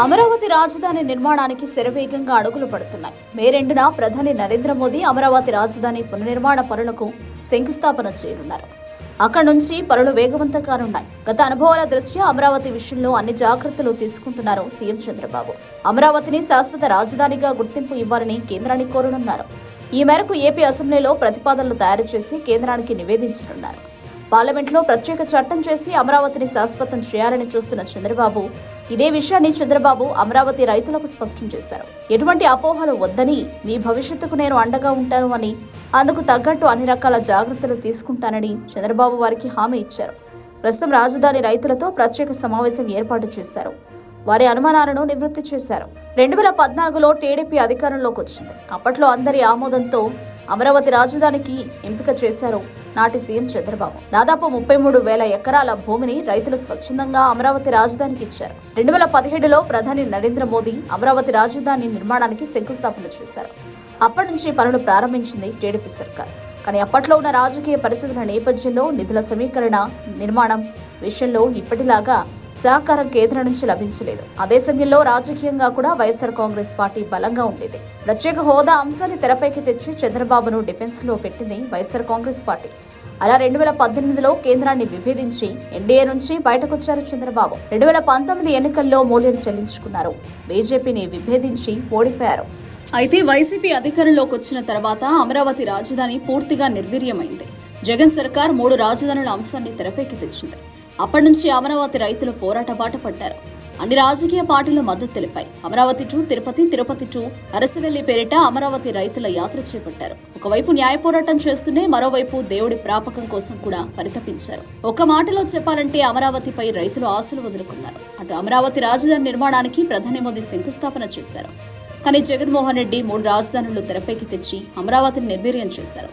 అమరావతి రాజధాని నిర్మాణానికి శరవేగంగా అడుగులు పడుతున్నాయి. మే రెండున ప్రధాని నరేంద్ర మోదీ అమరావతి రాజధాని పునర్నిర్మాణ పనులకు శంకుస్థాపన చేయనున్నారు. అక్కడి నుంచి పనులు వేగవంతం కానున్నాయి గత అనుభవాల దృష్ట్యా అమరావతి విషయంలో అన్ని జాగ్రత్తలు తీసుకుంటున్నారు సీఎం చంద్రబాబు. అమరావతిని శాశ్వత రాజధానిగా గుర్తింపు ఇవ్వాలని కేంద్రాన్ని కోరనున్నారు. ఈ మేరకు ఏపీ అసెంబ్లీలో ప్రతిపాదనలు తయారు చేసి కేంద్రానికి నివేదించనున్నారు. పార్లమెంట్లో ప్రత్యేక చట్టం చేసి అమరావతిని శాశ్వతం చేయాలని చూస్తున్న చంద్రబాబు ఇదే విషయాన్ని చంద్రబాబు అమరావతి రైతులకు స్పష్టం చేశారు. ఎటువంటి అపోహలు వద్దని మీ భవిష్యత్తుకు నేను అండగా ఉంటాను అని అందుకు తగ్గట్టు అన్ని రకాల జాగ్రత్తలు తీసుకుంటానని చంద్రబాబు వారికి హామీ ఇచ్చారు. ప్రస్తుతం రాజధాని రైతులతో ప్రత్యేక సమావేశం ఏర్పాటు చేశారు. వారి అనుమానాలను నివృత్తి చేశారు. రెండు వేల పద్నాలుగులో టీడీపీ అధికారంలోకి వచ్చింది. అప్పట్లో అందరి ఆమోదంతో అమరావతి రాజధానికి ఎంపిక చేశారు నాటి సీఎం చంద్రబాబు. దాదాపు ముప్పై మూడు వేల ఎకరాల భూమిని రైతులు స్వచ్ఛందంగా అమరావతి రాజధానికి ఇచ్చారు. రెండు వేల పదిహేడులో ప్రధాని నరేంద్ర మోదీ అమరావతి రాజధాని నిర్మాణానికి శంకుస్థాపన చేశారు. అప్పటి నుంచి పనులు ప్రారంభించింది టీడీపీ సర్కార్. కానీ అప్పట్లో ఉన్న రాజకీయ పరిస్థితుల నేపథ్యంలో నిధుల సమీకరణ నిర్మాణం విషయంలో ఇప్పటిలాగా సహకారం కేంద్రం నుంచి లభించలేదు. అదే సమయంలో రాజకీయంగా కూడా వైఎస్ఆర్ కాంగ్రెస్ పార్టీ బలంగా ఉండేది. ప్రత్యేక హోదా అంశాన్ని తెరపైకి తెచ్చి చంద్రబాబును డిఫెన్స్లో పెట్టింది వైఎస్ఆర్ కాంగ్రెస్ పార్టీ. అలా రెండు వేల పద్దెనిమిదిలో కేంద్రాన్ని విభేదించి ఎన్డీఏ నుంచి బయటకొచ్చారు చంద్రబాబు. రెండు వేల పంతొమ్మిది ఎన్నికల్లో మూల్యం చెల్లించుకున్నారు. బీజేపీని విభేదించి ఓడిపోయారు. అయితే వైసీపీ అధికారంలోకి వచ్చిన తర్వాత అమరావతి రాజధాని పూర్తిగా నిర్వీర్యమైంది. జగన్ సర్కార్ మూడు రాజధానుల అంశాన్ని తెరపైకి తెచ్చింది. అప్పటి నుంచి అమరావతి రైతులు పోరాట బాట పడ్డారు అన్ని రాజకీయ పార్టీలు మద్దతు తెలిపాయి. అమరావతి టు తిరుపతి తిరుపతి టు అరసవెల్లి పేరిట అమరావతి రైతుల యాత్ర చేపట్టారు. ఒకవైపు న్యాయ పోరాటం చేస్తూనే మరోవైపు దేవుడి ప్రాపకం కోసం కూడా పరితపించారు. ఒక మాటలో చెప్పాలంటే అమరావతిపై రైతులు ఆశలు వదులుకున్నారు. అటు అమరావతి రాజధాని నిర్మాణానికి ప్రధాని మోదీ శంకుస్థాపన చేశారు. కానీ జగన్మోహన్ రెడ్డి మూడు రాజధానులు తెరపైకి తెచ్చి అమరావతిని నిర్వీర్యం చేశారు.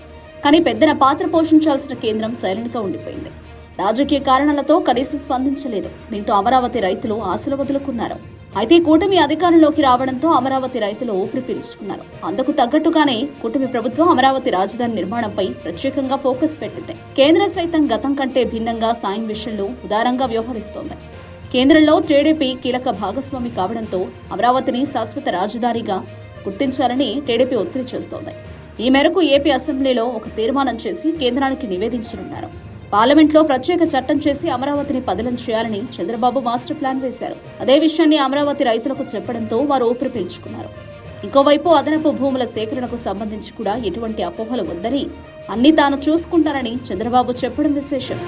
కానీ పెద్దన పాత్ర పోషించాల్సిన కేంద్రం సైలెంట్గా ఉండిపోయింది. రాజకీయ కారణాలతో కనీసం స్పందించలేదు. దీంతో అమరావతి రైతులు ఆశలు వదులుకున్నారు. అయితే కూటమి అధికారంలోకి రావడంతో అమరావతి రైతులు ఊపిరి పీల్చుకున్నారు. అందుకు తగ్గట్టుగానే కూటమి ప్రభుత్వం అమరావతి రాజధాని నిర్మాణంపై ప్రత్యేకంగా ఫోకస్ పెట్టింది. కేంద్రం సైతం గతం కంటే భిన్నంగా సాయం విషయంలో ఉదారంగా వ్యవహరిస్తోంది. కేంద్రంలో టీడీపీ కీలక భాగస్వామి కావడంతో అమరావతిని శాశ్వత రాజధానిగా గుర్తించాలని టీడీపీ ఒత్తిడి చేస్తోంది. ఈ మేరకు ఏపీ అసెంబ్లీలో ఒక తీర్మానం చేసి కేంద్రానికి నివేదించనున్నారు. పార్లమెంట్లో ప్రత్యేక చట్టం చేసి అమరావతిని పదిలం చేయాలని చంద్రబాబు మాస్టర్ ప్లాన్ వేశారు. అదే విషయాన్ని అమరావతి రైతులకు చెప్పడంతో వారు ఊపిరి పీల్చుకున్నారు. ఇంకోవైపు అదనపు భూముల సేకరణకు సంబంధించి కూడా ఎటువంటి అపోహలు వద్దని అన్ని తాను చూసుకుంటానని చంద్రబాబు చెప్పడం విశేషం.